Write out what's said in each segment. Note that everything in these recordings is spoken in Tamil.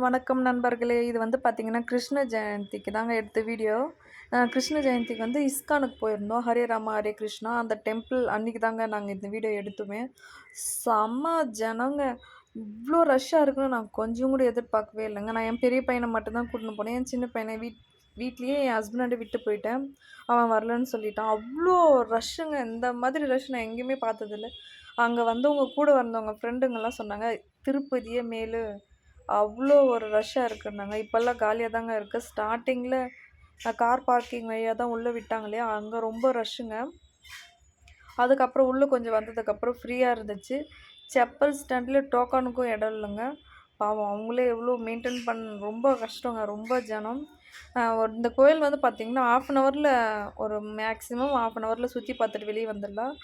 வணக்கம் நண்பர்களே. இது வந்து பார்த்திங்கன்னா கிருஷ்ண ஜெயந்திக்கு தாங்க எடுத்த வீடியோ. கிருஷ்ண ஜெயந்திக்கு வந்து இஸ்கானுக்கு போயிருந்தோம். ஹரே ராமா ஹரே கிருஷ்ணா. அந்த டெம்பிள் அன்றைக்கி தாங்க நாங்கள் இந்த வீடியோ எடுத்துமே. செம்ம ஜனங்க. இவ்வளோ ரஷ்ஷாக இருக்குன்னு நான் கொஞ்சம் கூட எதிர்பார்க்கவே இல்லைங்க. நான் என் பெரிய பையனை மட்டும்தான் கூட்டின்னு போனேன். என் சின்ன பையனை வீட் வீட்லேயே என் ஹஸ்பண்டை விட்டு போயிட்டேன். அவன் வரலன்னு சொல்லிட்டான். அவ்வளோ ரஷ்ஷுங்க இந்த மாதிரி ரஷ் நான் எங்கேயுமே பார்த்ததில்ல. அங்கே வந்தவங்க கூட வந்தவங்க ஃப்ரெண்டுங்கெல்லாம் சொன்னாங்க திருப்பதியே மேலே. அவ்வளோ ஒரு ரஷ்ஷாக இருக்குன்னாங்க. இப்போல்லாம் காலியாக தாங்க இருக்குது ஸ்டார்டிங்கில் கார் பார்க்கிங் வழியாக தான் உள்ளே விட்டாங்க இல்லையா அங்கே ரொம்ப ரஷ்ஷுங்க அதுக்கப்புறம் உள்ளே கொஞ்சம் வந்ததுக்கப்புறம் ஃப்ரீயாக இருந்துச்சு. செப்பல் ஸ்டாண்டில் டோக்கனுக்கும் இடம் இல்லைங்க. பாவம் அவங்களே எவ்வளோ மெயின்டைன் பண்ண ரொம்ப கஷ்டங்க ரொம்ப ஜனம். இந்த கோயில் வந்து பார்த்திங்கன்னா ஆஃப் அன் ஹவரில் ஒரு மேக்ஸிமம் ஆஃப் அன் ஹவரில் சுற்றி பார்த்துட்டு வெளியே வந்துடலாம்.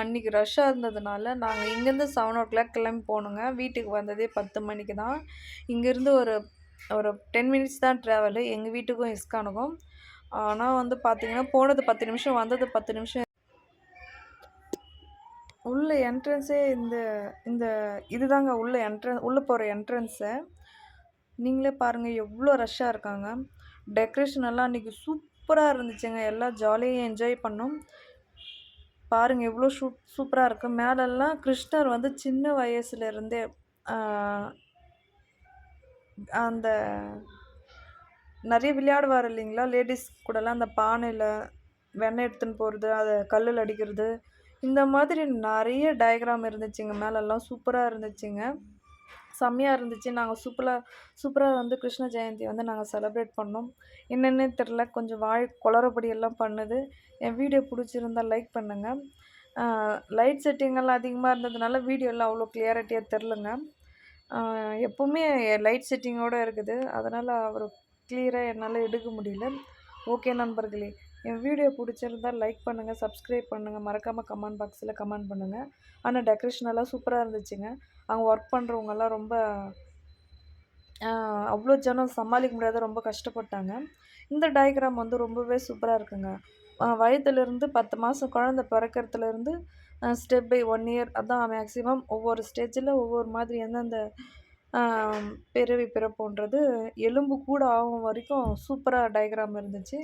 அன்றைக்கி ரஷ்ஷாக இருந்ததுனால நாங்கள் இங்கேருந்து செவன் ஓ கிளாக் கிளம்பி போகணுங்க வீட்டுக்கு வந்ததே பத்து மணிக்கு தான். இங்கேருந்து ஒரு ஒரு டென் மினிட்ஸ் தான் ட்ராவலு எங்கள் வீட்டுக்கும் இஸ்கானுக்கும். ஆனால் வந்து பார்த்திங்கன்னா போனது பத்து நிமிஷம் வந்தது பத்து நிமிஷம் உள்ள என்ட்ரன்ஸே இந்த இந்த இதுதாங்க உள்ள என்ட்ரன் உள்ளே போகிற என்ட்ரன்ஸை நீங்களே பாருங்கள் எவ்வளோ ரஷ்ஷாக இருக்காங்க. டெக்கரேஷன் எல்லாம் அன்றைக்கி சூப்பராக இருந்துச்சுங்க. எல்லாம் ஜாலியாக என்ஜாய் பண்ணோம். பாருங்கள் எவ்வளோ சூ சூப்பராக இருக்குது மேலெல்லாம் கிருஷ்ணர் வந்து சின்ன வயசுலேருந்தே அந்த நிறைய விளையாடுவார் இல்லைங்களா? லேடிஸ் கூடலாம் அந்த பானையில் வெண்ணெய் எடுத்துன்னு போகிறது அதை கல்லில் அடிக்கிறது. இந்த மாதிரி நிறைய டயக்ராம் இருந்துச்சுங்க. மேலெல்லாம் சூப்பராக இருந்துச்சுங்க. செம்மையாக இருந்துச்சு. நாங்கள் சூப்பராக சூப்பராக வந்து கிருஷ்ண ஜெயந்தி வந்து நாங்கள் செலப்ரேட் பண்ணோம். என்னென்னே தெரில. கொஞ்சம் வாய் குளறபடி பண்ணுது. என் வீடியோ பிடிச்சிருந்தால் லைக் பண்ணுங்கள் லைட் செட்டிங்கெல்லாம் அதிகமாக இருந்ததுனால வீடியோலாம் அவ்வளோ கிளியாரிட்டியாக தெரிலங்க. எப்போவுமே லைட் செட்டிங்கோடு இருக்குது. அதனால் அவர் கிளியராக என்னால் எடுக்க முடியல. ஓகே நண்பர்களே. என் வீடியோ பிடிச்சிருந்தால் லைக் பண்ணுங்கள் சப்ஸ்கிரைப் பண்ணுங்கள் மறக்காமல் கமெண்ட் பாக்ஸில் கமெண்ட் பண்ணுங்கள் ஆனால் டெக்கரேஷன் எல்லாம் சூப்பராக இருந்துச்சுங்க. அங்கே ஒர்க் பண்ணுறவங்கெல்லாம் ரொம்ப அவ்வளோ ஜனம் சமாளிக்க முடியாத ரொம்ப கஷ்டப்பட்டாங்க. இந்த டயக்ராம் வந்து ரொம்பவே சூப்பராக இருக்குங்க. வயதுலேருந்து பத்து மாதம் குழந்த பிறக்கிறதுலேருந்து ஸ்டெப் பை ஒன் இயர் அதான் மேக்ஸிமம் ஒவ்வொரு ஸ்டேஜில் ஒவ்வொரு மாதிரி எந்தெந்த பிறவி பிறப்புன்றது எலும்பு கூட ஆகும் வரைக்கும் சூப்பராக டயக்ராம் இருந்துச்சு.